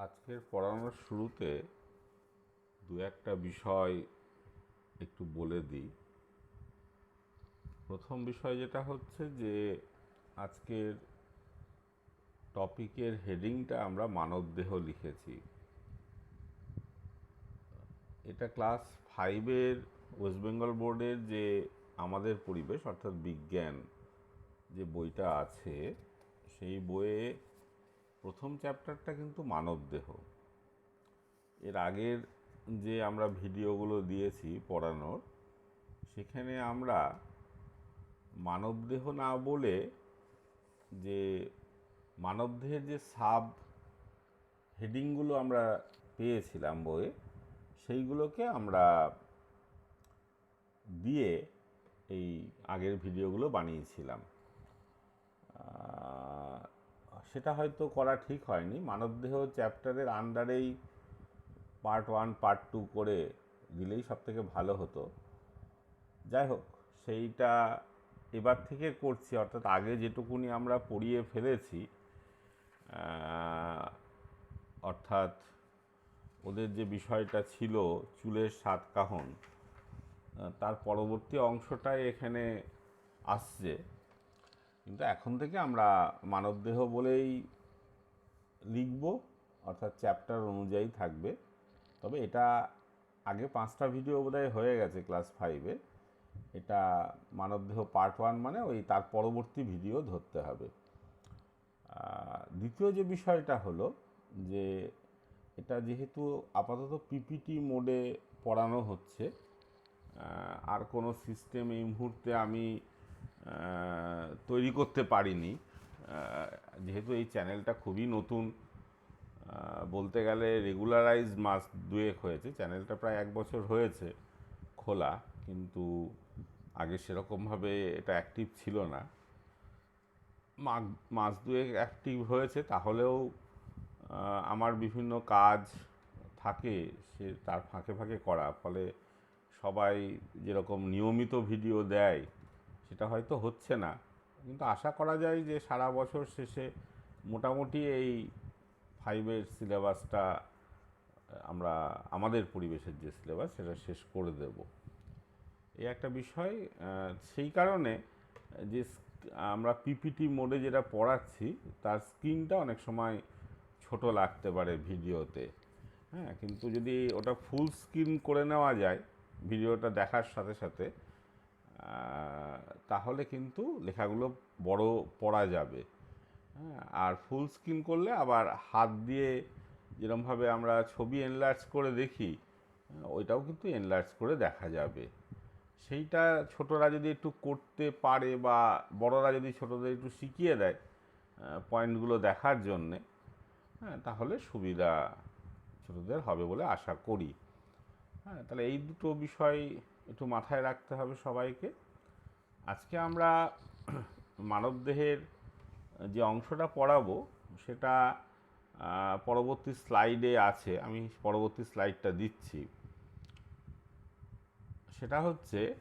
আজকের পড়ানোর শুরুতে দু একটা বিষয় একটু বলে দিই। প্রথম বিষয় যেটা হচ্ছে যে, আজকের টপিকের হেডিংটা আমরা মানবদেহ লিখেছি। এটা ক্লাস ফাইভের ওয়েস্ট বেঙ্গল বোর্ডের যে আমাদের পরিবেশ, অর্থাৎ বিজ্ঞান যে বইটা আছে, সেই বইয়ে প্রথম চ্যাপ্টারটা কিন্তু মানবদেহ। এর আগের যে আমরা ভিডিওগুলো দিয়েছি পড়ানোর, সেখানে আমরা মানবদেহ না বলে যে মানবদেহের যে সাব হেডিংগুলো আমরা পেয়েছিলাম বইয়ে, সেইগুলোকে আমরা দিয়ে এই আগের ভিডিওগুলো বানিয়েছিলাম। সেটা হয়তো করা ঠিক হয়নি। মানবদেহ চ্যাপ্টারের আন্ডারেই পার্ট ওয়ান, পার্ট টু করে দিলেই সব থেকে ভালো হতো। যাই হোক, সেইটা এবার থেকে করছি, অর্থাৎ আগে যেটুকুনি আমরা পড়িয়ে ফেলেছি অর্থাৎ ওদের যে বিষয়টা ছিল চুলের সাত কাহন তার পরবর্তী অংশটাই এখানে আসছে। কিন্তু এখন থেকে আমরা মানবদেহ বলেই লিখব, অর্থাৎ চ্যাপ্টার অনুযায়ী থাকবে। তবে এটা আগে পাঁচটা ভিডিও বোধহয় হয়ে গেছে ক্লাস ফাইভে এটা মানবদেহ পার্ট ওয়ান মানে ওই তার পরবর্তী ভিডিও ধরতে হবে। দ্বিতীয় যে বিষয়টা হলো যে এটা যেহেতু আপাতত পিপিটি মোডে পড়ানো হচ্ছে আর কোনো সিস্টেম এই মুহূর্তে আমি তৈরি করতে পারিনি। যেহেতু এই চ্যানেলটা খুবই নতুন বলতে গেলে রেগুলারাইজ মাস দুয়েক হয়েছে। চ্যানেলটা প্রায় এক বছর হয়েছে খোলা, কিন্তু আগে সেরকমভাবে এটা অ্যাক্টিভ ছিল না। মাস দুয়েক অ্যাক্টিভ হয়েছে, তাহলেও আমার বিভিন্ন কাজ থাকে সে তার ফাঁকে ফাঁকে করা। ফলে সবাই যেরকম নিয়মিত ভিডিও দেয় সেটা হয়তো হচ্ছে না। কিন্তু আশা করা যায় যে সারা বছর শেষে মোটামুটি এই ফাইভের সিলেবাসটা আমরা, আমাদের পরিবেশের যে সিলেবাস সেটা শেষ করে দেব। এই একটা বিষয় সেই কারণে যে আমরা পিপিটি মোডে যেটা পড়াচ্ছি, তার স্ক্রিনটা অনেক সময় ছোট লাগতে পারে ভিডিওতে। হ্যাঁ কিন্তু যদি ওটা ফুল স্ক্রিন করে নেওয়া যায়, ভিডিওটা দেখার সাথে সাথে তাহলে কিন্তু লেখাগুলো বড় পড়া যাবে। হ্যাঁ আর ফুল স্ক্রিন করলে আবার হাত দিয়ে যেরমভাবে আমরা ছবি এনলার্জ করে দেখি ওইটাও কিন্তু এনলার্জ করে দেখা যাবে। সেইটা ছোটরা যদি একটু করতে পারে বা বড়রা যদি ছোটদের একটু শিখিয়ে দেয় পয়েন্টগুলো দেখার জন্যে হ্যাঁ তাহলে সুবিধা ছোটদের হবে বলে আশা করি। হ্যাঁ তাহলে এই দুটো বিষয় একটু মাথায় রাখতে হবে সবাইকে। আজকে আমরা মানবদেহের যে অংশটা পড়াবো সেটা পরবর্তী স্লাইডে আছে। আমি পরবর্তী স্লাইডটা দিচ্ছি। সেটা হচ্ছে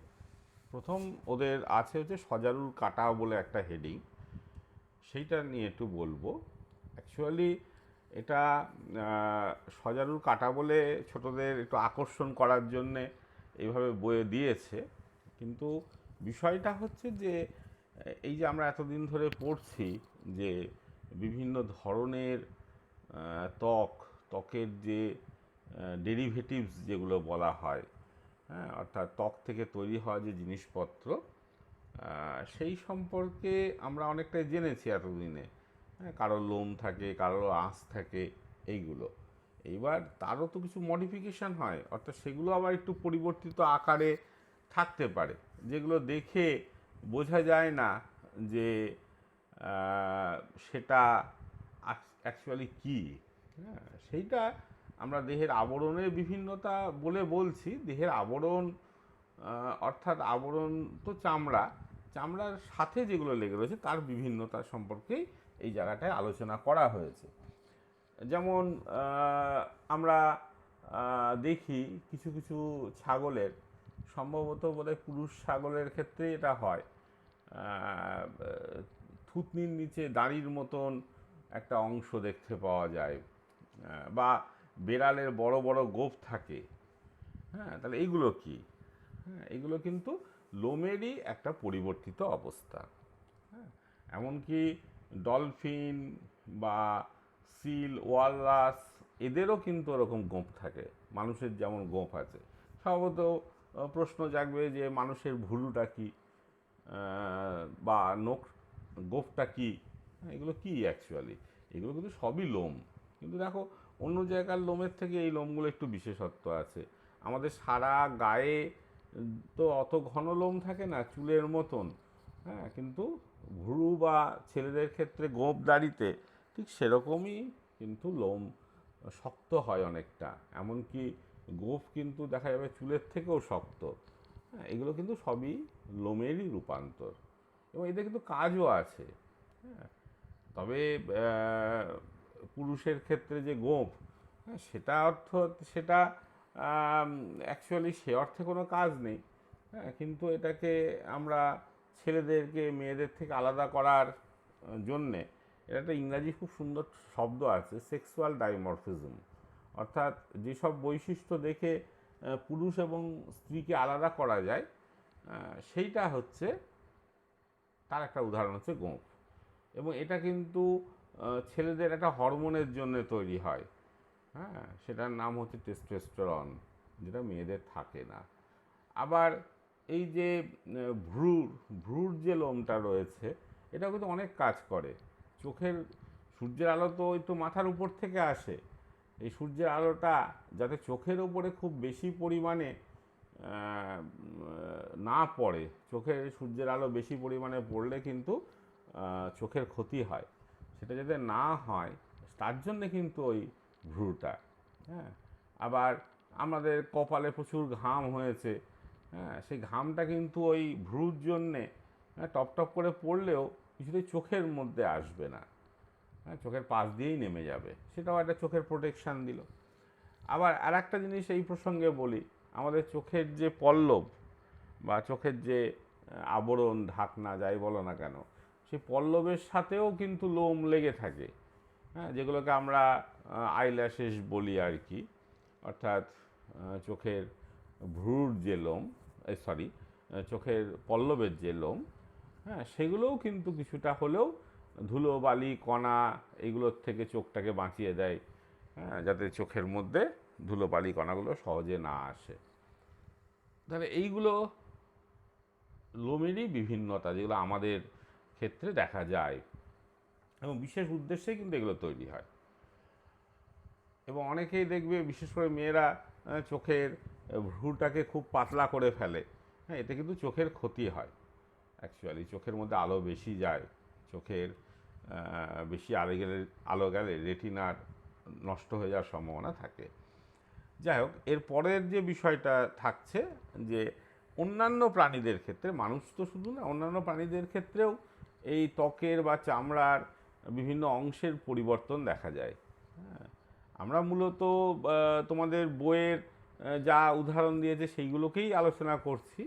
প্রথম ওদের আছে হচ্ছে সজারুর কাটা বলে একটা হেডিং। সেইটা নিয়ে একটু বলব। অ্যাকচুয়ালি এটা আহ, সজারুর কাটা বলে ছোটদের একটু আকর্ষণ করার জন্যে এইভাবে বয়ে দিয়েছে। কিন্তু বিষয়টা হচ্ছে যে, এই যে আমরা এতদিন ধরে পড়ছি যে বিভিন্ন ধরনের ত্বক, ত্বকের যে ডেরিভেটিভস যেগুলো বলা হয় হ্যাঁ অর্থাৎ ত্বক থেকে তৈরি হওয়া যে জিনিসপত্র সেই সম্পর্কে আমরা অনেকটাই জেনেছি এতদিনে। হ্যাঁ কারোর লোম থাকে কারোর আঁশ থাকে, এইগুলো। এইবার তারও তো কিছু মডিফিকেশান হয়, অর্থাৎ সেগুলো আবার একটু পরিবর্তিত আকারে থাকতে পারে, যেগুলো দেখে বোঝা যায় না যে সেটা অ্যাকচুয়ালি কী। হ্যাঁ সেইটা আমরা দেহের আবরণের বিভিন্নতা বলে বলছি, দেহের আবরণ অর্থাৎ আবরণ তো চামড়া, চামড়ার সাথে যেগুলো লেগে রয়েছে তার বিভিন্নতা সম্পর্কেই এই জায়গাটায় আলোচনা করা হয়েছে। যেমন আমরা দেখি কিছু কিছু ছাগলের, সম্ভবত বোধহয় পুরুষ ছাগলের ক্ষেত্রে এটা হয়। থুতনির নিচে দাড়ির মতন একটা অংশ দেখতে পাওয়া যায় বা বেড়ালের বড় বড় গোপ থাকে। হ্যাঁ তাহলে এইগুলো কি? হ্যাঁ এগুলো কিন্তু লোমেরই একটা পরিবর্তিত অবস্থা। হ্যাঁ এমনকি ডলফিন বা সিল ওয়ালরাস এদেরও কিন্তু ওরকম গোঁফ থাকে। মানুষের যেমন গোঁফ আছে। সম্ভবত প্রশ্ন জাগবে যে মানুষের ভুরুটা কি? বা নখ গোঁফটা কি? এগুলো কি অ্যাকচুয়ালি এগুলো কিন্তু সবই লোম। কিন্তু দেখো, অন্য জায়গার লোমের থেকে এই লোমগুলো একটু বিশেষত্ব আছে। আমাদের সারা গায়ে তো অত ঘন লোম থাকে না, চুলের মতন। হ্যাঁ কিন্তু ভুরু বা ছেলেদের ক্ষেত্রে গোঁপ দাড়িতে ঠিক সেরকমই কিন্তু লোম শক্ত হয় অনেকটা। এমনকি গোঁফ কিন্তু দেখা যাবে চুলের থেকেও শক্ত। হ্যাঁ এগুলো কিন্তু সবই লোমেরই রূপান্তর এবং এতে কিন্তু কাজও আছে। হ্যাঁ তবে পুরুষের ক্ষেত্রে যে গোঁফ হ্যাঁ, সেটা অর্থ সেটা অ্যাকচুয়ালি সে অর্থে কোনো কাজ নেই। হ্যাঁ কিন্তু এটাকে আমরা ছেলেদেরকে মেয়েদের থেকে আলাদা করার জন্যে এটা একটা ইংরাজি খুব সুন্দর শব্দ আছে সেক্সুয়াল ডাইমরফিজম অর্থাৎ যেসব বৈশিষ্ট্য দেখে পুরুষ এবং স্ত্রীকে আলাদা করা যায় সেইটা হচ্ছে তার একটা উদাহরণ হচ্ছে গোঁফ। এবং এটা কিন্তু ছেলেদের একটা হরমোনের জন্য তৈরি হয়। হ্যাঁ সেটার নাম হচ্ছে টেস্টোস্টেরন যেটা মেয়েদের থাকে না। আবার এই যে ভ্রুর ভ্রুর যে লোমটা রয়েছে এটা কিন্তু অনেক কাজ করে। চোখের সূর্যের আলো তো ওই তো মাথার উপর থেকে আসে। এই সূর্যের আলোটা যাতে চোখের উপরে খুব বেশি পরিমাণে না পড়ে চোখে সূর্যের আলো বেশি পরিমাণে পড়লে কিন্তু চোখের ক্ষতি হয়। সেটা যাতে না হয় তার জন্যে কিন্তু ওই ভ্রুটা হ্যাঁ। আবার আমাদের কপালে প্রচুর ঘাম হয়েছে হ্যাঁ। সেই ঘামটা কিন্তু ওই ভ্রুর জন্যে হ্যাঁ, টপ টপ করে পড়লেও কিছুতেই চোখের মধ্যে আসবে না। হ্যাঁ চোখের পাশ দিয়েই নেমে যাবে। সেটাও একটা চোখের প্রোটেকশান দিল। আবার আর একটা জিনিস এই প্রসঙ্গে বলি, আমাদের চোখের যে পল্লব বা চোখের যে আবরণ, ঢাকনা যাই বলো না কেন সেই পল্লবের সাথেও কিন্তু লোম লেগে থাকে। হ্যাঁ যেগুলোকে আমরা আইল্যাশেস বলি আর কি। অর্থাৎ চোখের ভ্রুর যে লোম সরি চোখের পল্লবের যে লোম হ্যাঁ সেগুলোও কিন্তু কিছুটা হলেও ধুলো, বালি, কণা এগুলোর থেকে চোখটাকে বাঁচিয়ে দেয় হ্যাঁ যাতে চোখের মধ্যে ধুলো, বালি, কণাগুলো সহজে না আসে। তাহলে এইগুলো লোমেরই বিভিন্নতা যেগুলো আমাদের ক্ষেত্রে দেখা যায় এবং বিশেষ উদ্দেশ্যে কিন্তু এগুলো তৈরি হয়। এবং অনেকেই দেখবে, বিশেষ করে মেয়েরা চোখের ভ্রুটাকে খুব পাতলা করে ফেলে। হ্যাঁ এতে কিন্তু চোখের ক্ষতি হয়। অ্যাকচুয়ালি চোখের মধ্যে আলো বেশি যায়, চোখের বেশি আলো গেলে আলো গেলে রেটিনার নষ্ট হয়ে যাওয়ার সম্ভাবনা থাকে। যাই হোক, এর পরের যে বিষয়টা থাকছে যে অন্যান্য প্রাণীদের ক্ষেত্রে, মানুষ তো শুধু না, অন্যান্য প্রাণীদের ক্ষেত্রেও এই ত্বকের বা চামড়ার বিভিন্ন অংশের পরিবর্তন দেখা যায়। হ্যাঁ আমরা মূলত তোমাদের বইয়ের যা উদাহরণ দিয়েছে সেইগুলোকেই আলোচনা করছি।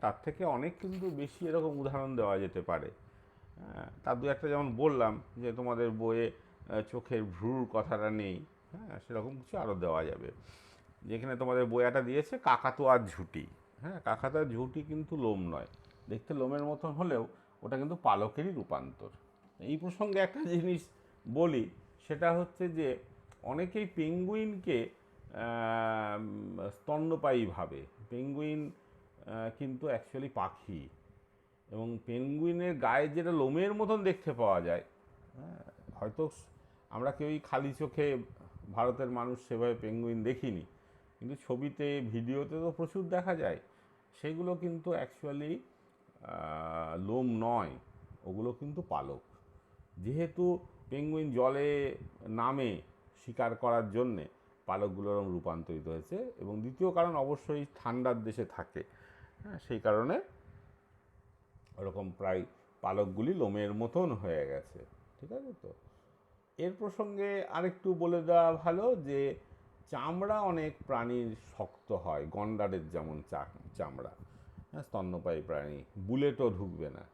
তার থেকে অনেক কিন্তু বেশি এরকম উদাহরণ দেওয়া যেতে পারে। হ্যাঁ তার দু একটা যেমন বললাম যে তোমাদের বইয়ে চোখের ভ্রুর কথাটা নেই। হ্যাঁ সেরকম কিছু আরও দেওয়া যাবে। যেখানে তোমাদের বইয়াটা দিয়েছে, কাকাতুয়ার ঝুঁটি। হ্যাঁ কাকাতুয়ার ঝুঁটি কিন্তু লোম নয়। দেখতে লোমের মতন হলেও ওটা কিন্তু পালকেরই রূপান্তর। এই প্রসঙ্গে একটা জিনিস বলি, সেটা হচ্ছে যে অনেকেই পেঙ্গুইনকে স্তন্যপায়ী ভাবে। পেঙ্গুইন কিন্তু অ্যাকচুয়ালি পাখি এবং পেঙ্গুইনের গায়ে যেটা লোমের মতন দেখতে পাওয়া যায় হ্যাঁ, হয়তো আমরা কেউই খালি চোখে ভারতের মানুষ সেভাবে পেঙ্গুইন দেখিনি কিন্তু ছবিতে ভিডিওতে তো প্রচুর দেখা যায়। সেগুলো কিন্তু অ্যাকচুয়ালি লোম নয় ওগুলো কিন্তু পালক। যেহেতু পেঙ্গুইন জলে নামে শিকার করার জন্যে পালকগুলো ওরকম রূপান্তরিত হয়েছে এবং দ্বিতীয় কারণ অবশ্যই ঠান্ডার দেশে থাকে। হ্যাঁ সেই কারণে ওরকম প্রায় পালকগুলি লোমের মতন হয়ে গেছে, ঠিক আছে তো? এর প্রসঙ্গে আরেকটু বলে দেওয়া ভালো যে চামড়া অনেক প্রাণীর শক্ত হয়, গন্ডারের যেমন চামড়া। হ্যাঁ স্তন্যপায়ী প্রাণী, বুলেটও ঢুকবে না।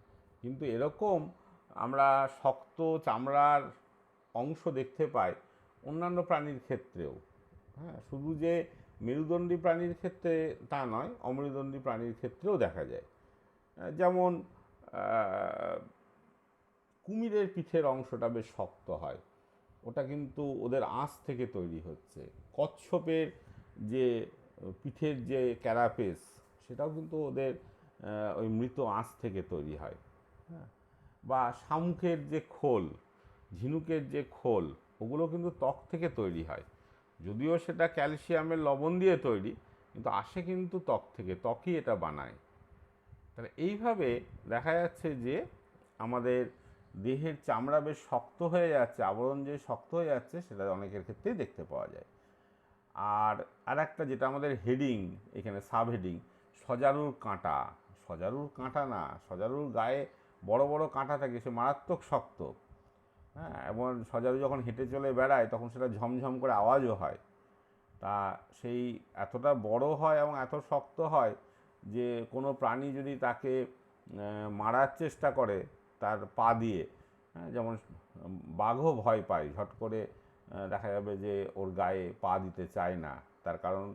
কিন্তু এরকম আমরা শক্ত চামড়ার অংশ দেখতে পাই অন্যান্য প্রাণীর ক্ষেত্রেও। হ্যাঁ শুধু যে মেরুদণ্ডী প্রাণীর ক্ষেত্রে তা নয় অমেরুদণ্ডী প্রাণীর ক্ষেত্রেও দেখা যায়। যেমন কুমিরের পিঠের অংশটা বেশ শক্ত হয়, ওটা কিন্তু ওদের আঁশ থেকে তৈরি হচ্ছে। কচ্ছপের যে পিঠের যে ক্যারাপেস, সেটাও কিন্তু ওদের ওই মৃত আঁশ থেকে তৈরি হয়। হ্যাঁ বা শামুকের যে খোল, ঝিনুকের যে খোল, ওগুলো কিন্তু ত্বক থেকে তৈরি হয়। যদিও সেটা ক্যালসিয়ামের লবণ দিয়ে তৈরি, কিন্তু আসে কিন্তু ত্বক থেকে, ত্বকই এটা বানায়। তাহলে এইভাবে দেখা যাচ্ছে যে আমাদের দেহের চামড়া বেশ শক্ত হয়ে যাচ্ছে, আবরণ যে শক্ত হয়ে যাচ্ছে, সেটা অনেকের ক্ষেত্রেই দেখতে পাওয়া যায়। আর আর একটা যেটা আমাদের হেডিং, এখানে সাব হেডিং সজারুর কাঁটা সজারুর কাঁটা না, সজারুর গায়ে বড় বড় কাঁটা থাকে, সে মারাত্মক শক্ত। হ্যাঁ এবং সজারু যখন হেঁটে চলে বেড়ায় তখন সেটা ঝমঝম করে আওয়াজও হয়। তা সেই এতটা বড় হয় এবং এত শক্ত হয় যে কোনো প্রাণী যদি তাকে মারার চেষ্টা করে তার পা দিয়ে হ্যাঁ, যেমন বাঘও ভয় পায় ঝট করে দেখা যাবে যে ওর গায়ে পা দিতে চায় না। তার কারণ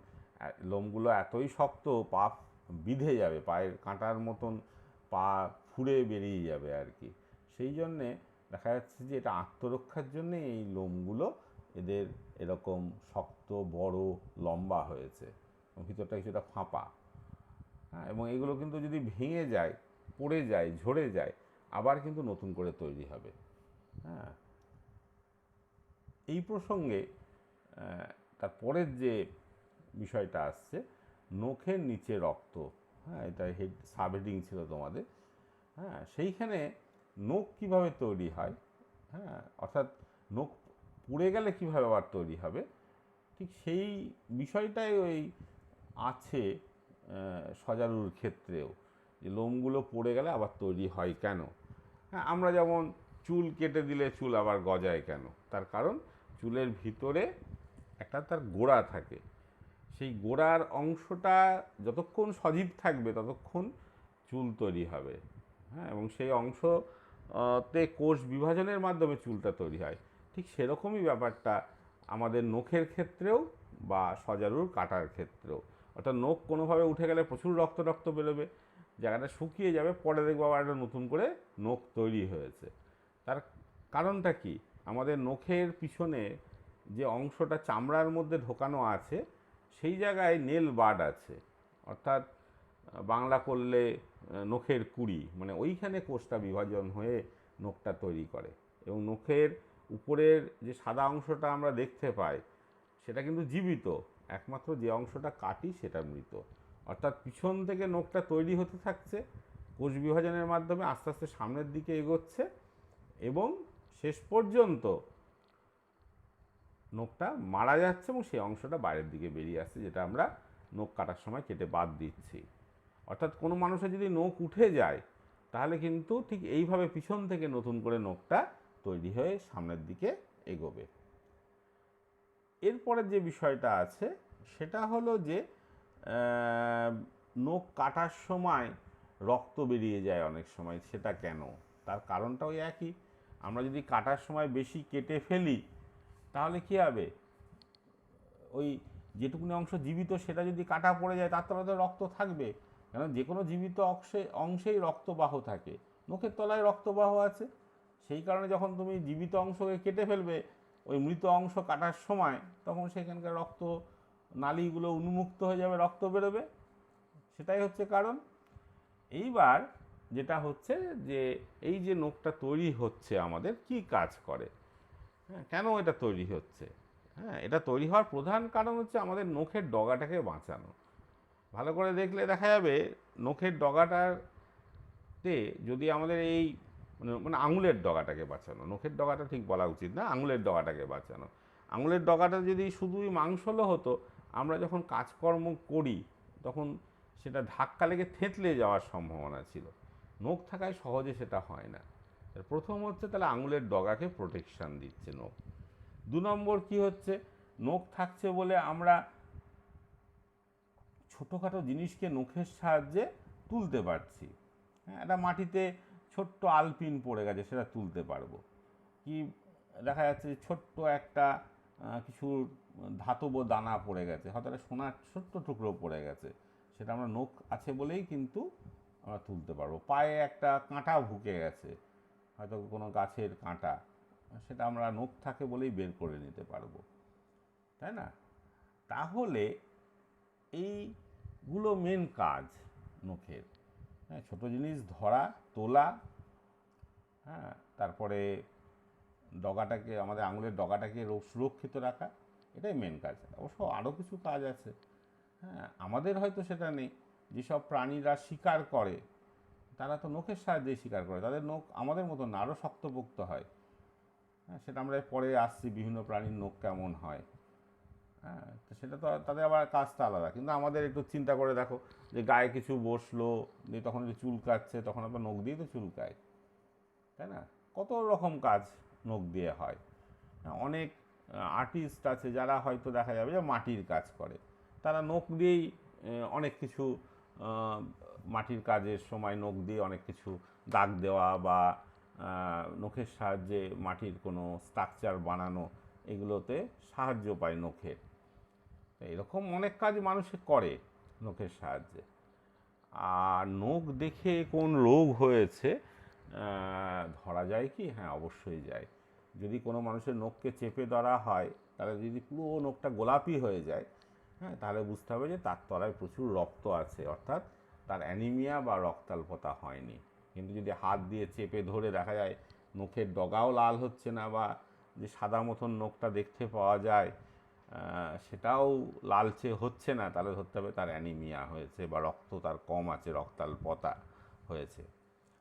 লোমগুলো এতই শক্ত পা বিঁধে যাবে পায়ের কাঁটার মতন পা ফুঁড়ে বেরিয়ে যাবে আর কি। সেই জন্যে দেখা যাচ্ছে যে এটা আত্মরক্ষার জন্যে এই লোমগুলো এদের এরকম শক্ত, বড়, লম্বা হয়েছে ভিতরটা কিছুটা ফাঁপা। হ্যাঁ এবং এগুলো কিন্তু যদি ভেঙে যায়, পড়ে যায়, ঝরে যায়, আবার কিন্তু নতুন করে তৈরি হবে। হ্যাঁ এই প্রসঙ্গে তার পরের যে বিষয়টা আসছে, নখের নিচে রক্ত। হ্যাঁ এটা হেড সাবহেডিং ছিল তোমাদের। হ্যাঁ সেইখানে নখ কীভাবে তৈরি হয়? হ্যাঁ অর্থাৎ নখ পুড়ে গেলে কীভাবে আবার তৈরি হবে? ঠিক সেই বিষয়টাই ওই আছে সজারুর ক্ষেত্রেও, যে লোমগুলো পড়ে গেলে আবার তৈরি হয় কেন? হ্যাঁ আমরা যেমন চুল কেটে দিলে চুল আবার গজায় কেন? তার কারণ চুলের ভিতরে একটা তার গোড়া থাকে। সেই গোড়ার অংশটা যতক্ষণ সজীব থাকবে ততক্ষণ চুল তৈরি হবে। হ্যাঁ এবং সেই অংশ তে কোষ বিভাজনের মাধ্যমে চুলটা তৈরি হয়। ঠিক সেরকমই ব্যাপারটা আমাদের নখের ক্ষেত্রেও বা সজারুর কাটার ক্ষেত্রেও। অর্থাৎ নখ কোনোভাবে উঠে গেলে প্রচুর রক্ত রক্ত বেরোবে, জায়গাটা শুকিয়ে যাবে, পরে দেখব আবার একটা নতুন করে নখ তৈরি হয়েছে। তার কারণটা কি? আমাদের নখের পিছনে যে অংশটা চামড়ার মধ্যে ঢোকানো আছে, সেই জায়গায় নেল বাড আছে। অর্থাৎ বাংলা করলে নখের কুড়ি মানে ওইখানে কোষটা বিভাজন হয়ে নখটা তৈরি করে। এবং নখের উপরের যে সাদা অংশটা আমরা দেখতে পাই, সেটা কিন্তু জীবিত। একমাত্র যে অংশটা কাটি, সেটা মৃত। অর্থাৎ পিছন থেকে নখটা তৈরি হতে থাকছে, কোষ বিভাজনের মাধ্যমে আস্তে আস্তে সামনের দিকে এগোচ্ছে এবং শেষ পর্যন্ত নখটা মারা যাচ্ছে এবং সেই অংশটা বাইরের দিকে বেরিয়ে আসছে, যেটা আমরা নখ কাটার সময় কেটে বাদ দিচ্ছি। অর্থাৎ কোনো মানুষের যদি নখ উঠে যায়, তাহলে কিন্তু ঠিক এইভাবে পিছন থেকে নতুন করে নখটা তৈরি হয়ে সামনের দিকে এগোবে। এরপরের যে বিষয়টা আছে, সেটা হলো যে নখ কাটার সময় রক্ত বেরিয়ে যায় অনেক সময়, সেটা কেন? তার কারণটা ওই একই। আমরা যদি কাটার সময় বেশি কেটে ফেলি, তাহলে কী হবে? ওই যেটুকুনি অংশ জীবিত, সেটা যদি কাটা পড়ে যায়, তার তো রক্ত থাকবে। কারণ যে কোনো জীবিত অংশে, অংশেই রক্তবাহ থাকে। নখের তলায় রক্তবাহ আছে। সেই কারণে যখন তুমি জীবিত অংশকে কেটে ফেলবে, ওই মৃত অংশ কাটার সময় তখন সেখানকার রক্ত নালীগুলো উন্মুক্ত হয়ে যাবে, রক্ত বেরোবে। সেটাই হচ্ছে কারণ। এইবার যেটা হচ্ছে যে, এই যে নখটা তৈরি হচ্ছে আমাদের, কি কাজ করে? হ্যাঁ কেন এটা তৈরি হচ্ছে? হ্যাঁ এটা তৈরি হওয়ার প্রধান কারণ হচ্ছে আমাদের নখের ডগাটাকে বাঁচানো। ভালো করে দেখলে দেখা যাবে নখের ডগাটাতে যদি আমাদের এই মানে মানে আঙুলের ডগাটাকে বাঁচানো, নখের ডগাটা ঠিক বলা উচিত না, আঙুলের ডগাটাকে বাঁচানো। আঙুলের ডগাটা যদি শুধুই মাংসলো হতো, আমরা যখন কাজকর্ম করি, তখন সেটা ধাক্কা লেগে থেঁতলে যাওয়ার সম্ভাবনা ছিল। নখ থাকায় সহজে সেটা হয় না। প্রথম হচ্ছে তাহলে আঙুলের ডগাকে প্রোটেকশান দিচ্ছে নখ। দু নম্বর কি হচ্ছে? নখ থাকছে বলে আমরা ছোটোখাটো জিনিসকে নখের সাহায্যে তুলতে পারছি। হ্যাঁ একটা মাটিতে ছোট্ট আলপিন পড়ে গেছে, সেটা তুলতে পারব। কি দেখা যাচ্ছে ছোট্ট একটা কিছু ধাতব দানা পড়ে গেছে, হয়তো একটা সোনার ছোট্ট টুকরো পড়ে গেছে, সেটা আমরা নখ আছে বলেই কিন্তু আমরা তুলতে পারব। পায়ে একটা কাঁটা ভুকে গেছে, হয়তো কোনো গাছের কাঁটা, সেটা আমরা নখ থাকে বলেই বের করে নিতে পারব। তাই না? তাহলে এইগুলো মেন কাজ নখের। হ্যাঁ ছোটো জিনিস ধরা, তোলা হ্যাঁ তারপরে ডগাটাকে, আমাদের আঙুলের ডগাটাকে সুরক্ষিত রাখা, এটাই মেন কাজ। অবশ্য আরও কিছু কাজ আছে। হ্যাঁ আমাদের হয়তো সেটা নেই। যেসব প্রাণীরা শিকার করে, তারা তো নখের সাহায্যে শিকার করে। তাদের নখ আমাদের মতো না আরও শক্তপোক্ত হয়। হ্যাঁ সেটা আমরা পরে আসছি, বিভিন্ন প্রাণীর নখ কেমন হয়। হ্যাঁ তো সেটা তো তাদের আবার কাজটা আলাদা। কিন্তু আমাদের একটু চিন্তা করে দেখো যে গায়ে কিছু বসল দিয়ে তখন যে চুল কাটছে তখন আবার নখ দিয়ে তো চুলকায় তাই না? কত রকম কাজ নখ দিয়ে হয়। হ্যাঁ, অনেক আর্টিস্ট আছে যারা হয়তো দেখা যাবে যে মাটির কাজ করে। তারা নখ দিয়েই অনেক কিছু মাটির কাজের সময় নখ দিয়ে অনেক কিছু দাগ দেওয়া বা নখের সাহায্যে মাটির কোনো স্ট্রাকচার বানানো এগুলোতে সাহায্য পায় নখের। এরকম অনেক কাজ মানুষে করে নখের সাহায্যে। আর নখ দেখে কোন রোগ হয়েছে ধরা যায় কি? হ্যাঁ অবশ্যই যায়। যদি কোনো মানুষের নখকে চেপে ধরা হয়, তাহলে যদি পুরো নখটা গোলাপি হয়ে যায় হ্যাঁ তাহলে বুঝতে হবে যে তার তলায় প্রচুর রক্ত আছে, অর্থাৎ তার অ্যানিমিয়া বা রক্তাল্পতা হয়নি। কিন্তু যদি হাত দিয়ে চেপে ধরে দেখা যায় নখের ডগাও লাল হচ্ছে না বা যে সাদা মতন নখটা দেখতে পাওয়া যায় সেটাও লালচে হচ্ছে না। তাহলে ধরতে হবে তার অ্যানিমিয়া হয়েছে বা রক্ত তার কম আছে রক্তাল্পতা হয়েছে।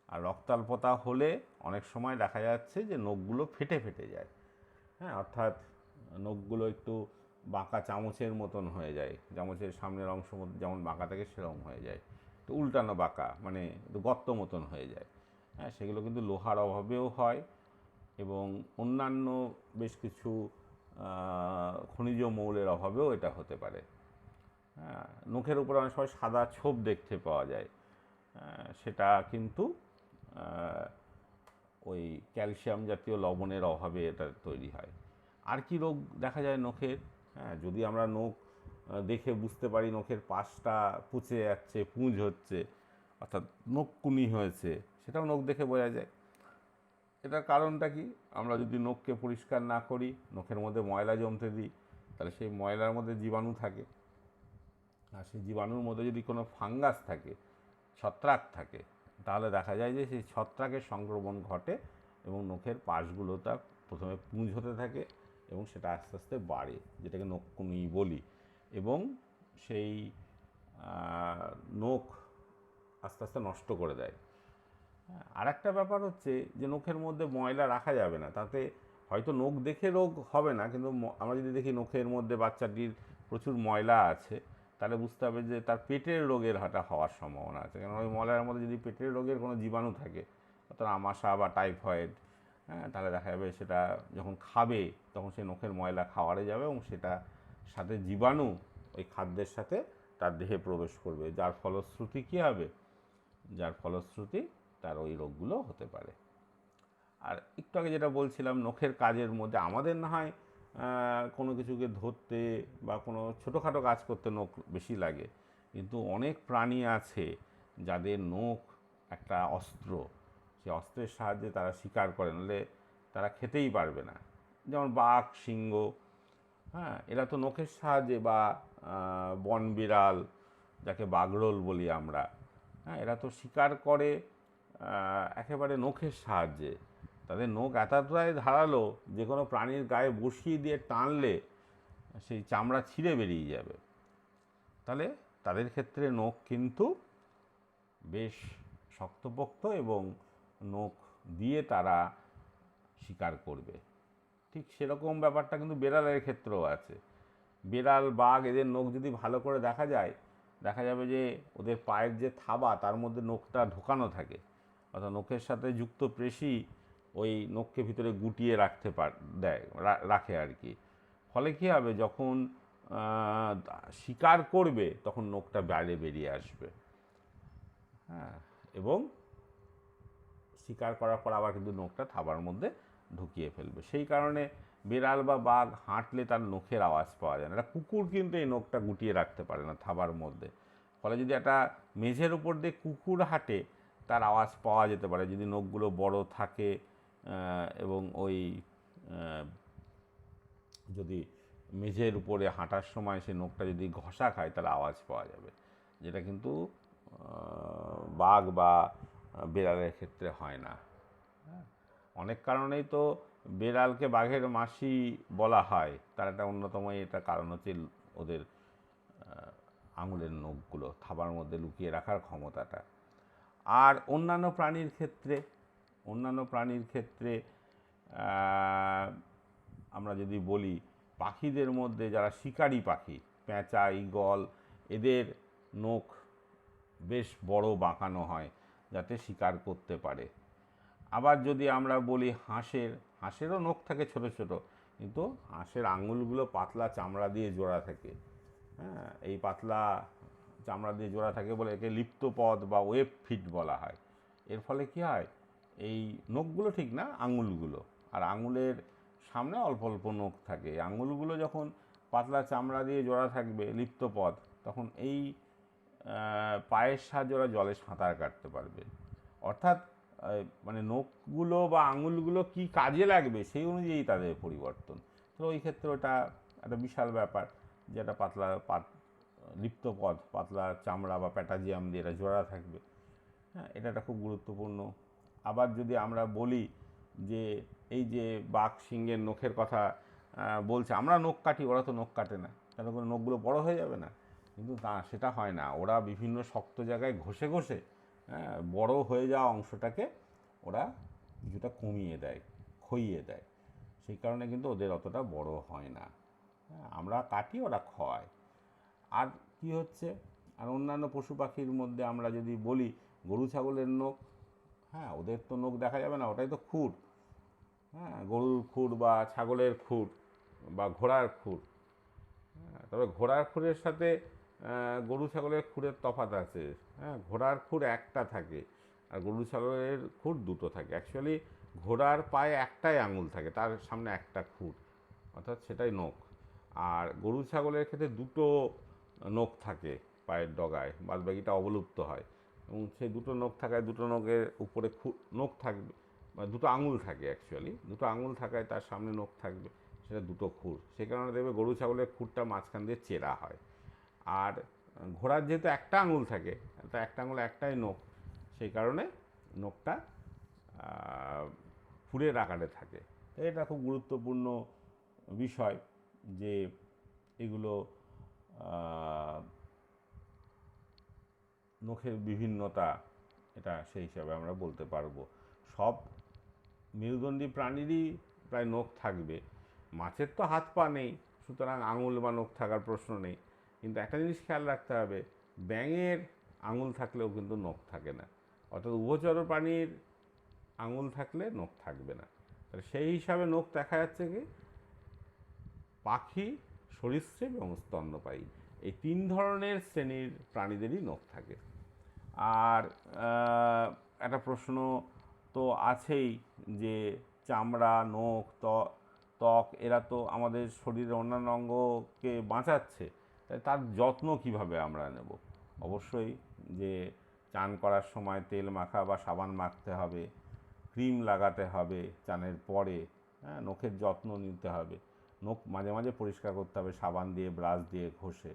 আর রক্তাল্পতা হলে অনেক সময় দেখা যাচ্ছে যে নখগুলো ফেটে ফেটে যায়। হ্যাঁ অর্থাৎ নখগুলো একটু বাঁকা চামচের মতন হয়ে যায়। চামচের সামনের অংশ যেমন বাঁকা থাকে সেরকম হয়ে যায়। তো উল্টানো বাঁকা মানে গর্ত মতন হয়ে যায়। হ্যাঁ সেগুলো কিন্তু লোহার অভাবেও হয় এবং অন্যান্য বেশ কিছু খনিজ মৌলের অভাবেও এটা হতে পারে। হ্যাঁ নখের উপরে অনেক সময় সাদা ছোপ দেখতে পাওয়া যায়। সেটা কিন্তু ওই ক্যালসিয়াম জাতীয় লবণের অভাবে এটা তৈরি হয়। আর কি রোগ দেখা যায় নখের? হ্যাঁ যদি আমরা নখ দেখে বুঝতে পারি নখের পাশটা পুচে যাচ্ছে, পুঁজ হচ্ছে, অর্থাৎ নখ নখকুনি হয়েছে, সেটাও নখ দেখে বোঝা যায়। এটার কারণটা কি? আমরা যদি নখকে পরিষ্কার না করি, নখের মধ্যে ময়লা জমতে দিই, তাহলে সেই ময়লার মধ্যে জীবাণু থাকে। আর সেই জীবাণুর মধ্যে যদি কোনো ফাঙ্গাস থাকে, ছত্রাক থাকে, তাহলে দেখা যায় যে সেই ছত্রাকের সংক্রমণ ঘটে এবং নখের পাশগুলো তার প্রথমে পুঁজ হতে থাকে এবং সেটা আস্তে আস্তে বাড়ে, যেটাকে নখকুনি বলি। এবং সেই নখ আস্তে আস্তে নষ্ট করে দেয়। আর একটা ব্যাপার হচ্ছে যে নখের মধ্যে ময়লা রাখা যাবে না, তাতে হয়তো নখ দেখে রোগ হবে না, কিন্তু আমরা যদি দেখি নখের মধ্যে বাচ্চাটির প্রচুর ময়লা আছে, তাহলে বুঝতে হবে যে তার পেটের রোগের হাটা হওয়ার সম্ভাবনা আছে। কারণ ওই ময়লার মধ্যে যদি পেটের রোগের কোনো জীবাণু থাকে, অর্থাৎ আমাশা বা টাইফয়েড হ্যাঁ তাহলে দেখা যাবে সেটা যখন খাবে, তখন সে নখের ময়লা খাওয়ারে যাবে এবং সেটা সাথে জীবাণু ওই খাদ্যের সাথে তার দেহে প্রবেশ করবে। যার ফলশ্রুতি কী হবে? যার ফলশ্রুতি তার ওই রোগগুলো হতে পারে। আর একটু আগে যেটা বলছিলাম, নখের কাজের মধ্যে আমাদের না হয় কোনো কিছুকে ধরতে বা কোনো ছোটোখাটো কাজ করতে নখ বেশি লাগে। কিন্তু অনেক প্রাণী আছে যাদের নখ একটা অস্ত্র, সে অস্ত্রের সাহায্যে তারা শিকার করে, নাহলে তারা খেতেই পারবে না। যেমন বাঘ, সিংহ হ্যাঁ এরা তো নখের সাহায্যে বা বন বিড়াল যাকে বাগরোল বলি আমরা হ্যাঁ এরা তো শিকার করে একেবারে নখের সাহায্যে। তাদের নখ এতটাই ধারালো, যে কোনো প্রাণীর গায়ে বসিয়ে দিয়ে টানলে সেই চামড়া ছিঁড়ে বেরিয়ে যাবে। তাহলে তাদের ক্ষেত্রে নখ কিন্তু বেশ শক্তপোক্ত এবং নখ দিয়ে তারা শিকার করবে। ঠিক সেরকম ব্যাপারটা কিন্তু বেড়ালের ক্ষেত্রেও আছে। বেড়াল, বাঘ এদের নখ যদি ভালো করে দেখা যায়, দেখা যাবে যে ওদের পায়ের যে থাবা, তার মধ্যে নখটা ঢোকানো থাকে। অর্থাৎ নখের সাথে যুক্ত পেশি ওই নখকে ভিতরে গুটিয়ে রাখতে পার, দেয় রাখে আর কি। ফলে কী হবে? যখন শিকার করবে, তখন নখটা বাইরে বেরিয়ে আসবে। হ্যাঁ এবং শিকার করার পর আবার কিন্তু নখটা থাবার মধ্যে ঢুকিয়ে ফেলবে। সেই কারণে বিড়াল বা বাঘ হাঁটলে তার নখের আওয়াজ পাওয়া যায় না। একটা কুকুর কিন্তু এই নখটা গুটিয়ে রাখতে পারে না থাবার মধ্যে। ফলে যদি একটা মেঝের উপর দিয়ে কুকুর হাঁটে তার আওয়াজ পাওয়া যেতে পারে। যদি নখগুলো বড় থাকে এবং ওই যদি মেঝের উপরে হাঁটার সময় সে নখটা যদি ঘষা খায়, তাহলে আওয়াজ পাওয়া যাবে। যেটা কিন্তু বাঘ বা বেড়ালের ক্ষেত্রে হয় না? অনেক কারণেই তো বেড়ালকে বাঘের মাসি বলা হয়। তার একটা অন্যতম এটা কারণ হচ্ছে ওদের আঙুলের নখগুলো, থাবার মধ্যে লুকিয়ে রাখার ক্ষমতাটা। আর অন্যান্য প্রাণীর ক্ষেত্রে, অন্যান্য প্রাণীর ক্ষেত্রে আমরা যদি বলি, পাখিদের মধ্যে যারা শিকারী পাখি, পেঁচা, ঈগল, এদের নখ বেশ বড় বাঁকানো হয় যাতে শিকার করতে পারে। আবার যদি আমরা বলি হাঁসের, হাঁসেরও নখ থাকে ছোট ছোট, কিন্তু হাঁসের আঙুলগুলো পাতলা চামড়া দিয়ে জোড়া থাকে। হ্যাঁ এই পাতলা চামড়া দিয়ে জোড়া থাকে বলে একে লিপ্তপদ বা ওয়েব ফিট বলা হয়। এর ফলে কি হয়? এই নখগুলো ঠিক না? আঙুলগুলো। আর আঙুলের সামনে অল্প অল্প নখ থাকে। আঙুলগুলো যখন পাতলা চামড়া দিয়ে জোড়া থাকবে লিপ্তপদ তখন এই পায়ের সাহায্যে ওরা জলে সাঁতার কাটতে পারবে। অর্থাৎ মানে নখগুলো বা আঙুলগুলো কি কাজে লাগবে সেই অনুযায়ী তাদের পরিবর্তন। তো ওই ক্ষেত্রে ওটা একটা বিশাল ব্যাপার যেটা পাতলা পাত লিপ্ত পদ পাতলা চামড়া বা প্যাটাজিয়াম দিয়ে এটা জোড়া থাকবে। হ্যাঁ এটা একটা খুব গুরুত্বপূর্ণ। আবার যদি আমরা বলি যে এই যে বাঘ সিংহের নখের কথা বলছে আমরা নখ কাটি ওরা তো নখ কাটে না। তাহলে করে নখগুলো বড় হয়ে যাবে না? কিন্তু তা সেটা হয় না। ওরা বিভিন্ন শক্ত জায়গায় ঘষে ঘষে হ্যাঁ, বড় হয়ে যাওয়া অংশটাকে ওরা কিছুটা কমিয়ে দেয় খইয়ে দেয়। সেই কারণে কিন্তু ওদের অতটা বড় হয় না। হ্যাঁ, আমরা কাটি ওরা খয়। আর কি হচ্ছে? আর অন্যান্য পশু পাখির মধ্যে আমরা যদি বলি গরু ছাগলের নখ হ্যাঁ ওদের তো নখ দেখা যাবে না ওটাই তো খুর হ্যাঁ গরুর খুর বা ছাগলের খুর বা ঘোড়ার খুর হ্যাঁ, তবে ঘোড়ার খুরের সাথে গরু ছাগলের খুরের তফাত আছে। হ্যাঁ ঘোড়ার খুর একটা থাকে আর গরু ছাগলের খুর দুটো থাকে। অ্যাকচুয়ালি ঘোড়ার পায়ে একটাই আঙুল থাকে তার সামনে একটা খুর অর্থাৎ সেটাই নখ। আর গরু ছাগলের ক্ষেত্রে দুটো নখ থাকে পায়ের ডগায় বাদ বাকিটা অবলুপ্ত হয়। এবং সেই দুটো নখ থাকায় দুটো নখের উপরে খু, নখ থাকবে বা দুটো আঙুল থাকে অ্যাকচুয়ালি দুটো আঙুল থাকায় তার সামনে নখ থাকবে, সেটা দুটো খুর। সেই কারণে দেখবে গরু ছাগলের খুরটা মাঝখান দিয়ে চেরা হয়। আর ঘোড়ার যেহেতু একটা আঙুল থাকে, তো একটা আঙুল একটাই নখ, সেই কারণে নখটা ফুলের আকারে থাকে। এটা খুব গুরুত্বপূর্ণ বিষয় যে এগুলো নখের বিভিন্নতা এটা সেই হিসাবে আমরা বলতে পারব। সব মেরুদণ্ডী প্রাণীরই প্রায় নখ থাকবে। মাছের তো হাত পা নেই, সুতরাং আঙুল বা নখ থাকার প্রশ্ন নেই। কিন্তু একটা জিনিস খেয়াল রাখতে হবে, ব্যাঙের আঙুল থাকলেও কিন্তু নখ থাকে না। অর্থাৎ উভচর প্রাণীর আঙুল থাকলে নখ থাকবে না। তাহলে সেই হিসাবে নখ দেখা যাচ্ছে কি? পাখি সরীসৃপ এবং স্তন্যপায়ী। এই তিন ধরনের শ্রেণির প্রাণীদেরই নখ থাকে। আর একটা প্রশ্ন তো আছেই যে চামড়া, নখ ত্বক, এরা তো আমাদের শরীরের অন্যান্য অঙ্গকে বাঁচাচ্ছে। তাই তার যত্ন কীভাবে আমরা নেব? অবশ্যই যে চান করার সময় তেল মাখা বা সাবান মাখতে হবে, ক্রিম লাগাতে হবে চানের পরে হ্যাঁ নখের যত্ন নিতে হবে। নখ মাঝে মাঝে পরিষ্কার করতে হবে, সাবান দিয়ে, ব্রাশ দিয়ে, ঘষে।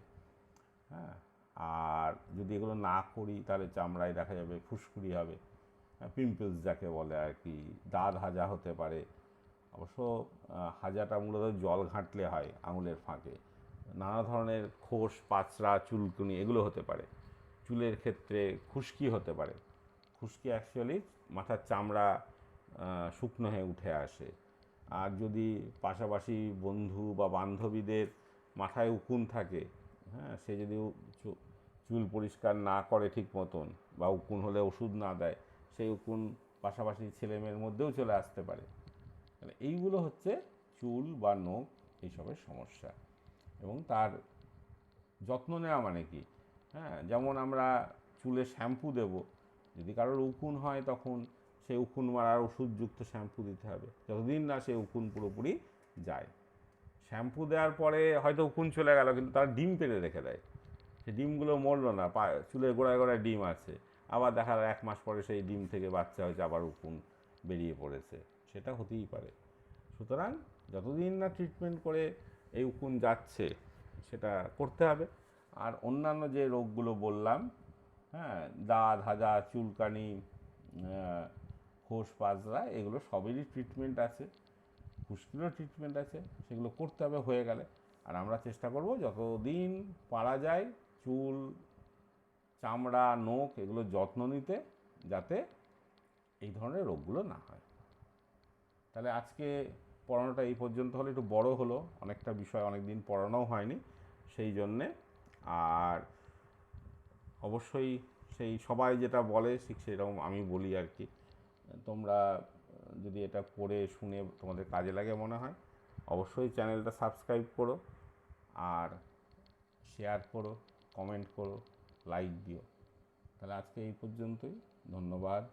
হ্যাঁ? আর যদি এগুলো না করি, তাহলে চামড়ায় দেখা যাবে ফুসকুড়ি হবে। পিম্পলস যাকে বলে আর কি, দাঁত হাজা হতে পারে। অবশ্য হাজাটা মূলত জল ঘাঁটলে হয় আঙুলের ফাঁকে। নানা ধরনের খোস, পাচড়া, চুলকুনি, এগুলো হতে পারে। চুলের ক্ষেত্রে খুশকি হতে পারে। খুশকি অ্যাকচুয়ালি মাথার চামড়া শুকনো হয়ে উঠে আসে। আর যদি পাশাপাশি বন্ধু বা বান্ধবীদের মাথায় উকুন থাকে হ্যাঁ সে যদি চুল পরিষ্কার না করে ঠিক মতন বা উকুন হলে ওষুধ না দেয়, সেই উকুন পাশাপাশি ছেলেমেয়ের মধ্যেও চলে আসতে পারে। মানে এইগুলো হচ্ছে চুল বা নখ এইসবের সমস্যা। এবং তার যত্ন নেওয়া মানে কি? হ্যাঁ যেমন আমরা চুলে শ্যাম্পু দেব, যদি কারোর উকুন হয় তখন সেই উকুন মারার ওষুধযুক্ত শ্যাম্পু দিতে হবে। যতদিন না সেই উকুন পুরোপুরি যায়। শ্যাম্পু দেওয়ার পরে হয়তো উকুন চলে গেল, কিন্তু তার ডিম পেড়ে রেখে দেয়। সেই ডিমগুলো মরলো না, পা, চুলের গোড়ায় গোড়ায় ডিম আছে। আবার দেখা যায় এক মাস পরে সেই ডিম থেকে বাচ্চা হয়েছে, আবার উকুন বেরিয়ে পড়েছে। সেটা হতেই পারে। সুতরাং যতদিন না ট্রিটমেন্ট করে এই উকুন যাচ্ছে, সেটা করতে হবে। আর অন্যান্য যে রোগগুলো বললাম হ্যাঁ দাঁত, হাজা, চুলকানি খোস পাজরা এগুলো সবেরই ট্রিটমেন্ট আছে। খুশকিরও ট্রিটমেন্ট আছে, সেগুলো করতে হবে, হয়ে গেলে। আর আমরা চেষ্টা করব যতদিন পারা যায় চুল, চামড়া, নোখ, এগুলো যত্ন নিতে, যাতে এই ধরনের রোগগুলো না হয়। তাহলে আজকে পড়ানোটা এই পর্যন্ত হলো, একটু বড় হলো, অনেকটা বিষয় অনেক দিন পড়ানোও হয়নি, সেই জন্যে। আর অবশ্যই সেই সবাই যেটা বলে, ঠিক সেরকম আমি বলি আর কি। তোমরা যদি এটা পড়ে, শুনে তোমাদের কাজে লাগে মনে হয়, অবশ্যই চ্যানেলটা সাবস্ক্রাইব করো আর শেয়ার করো, কমেন্ট করো, লাইক দিও। তাহলে আজকে এই পর্যন্তই। ধন্যবাদ।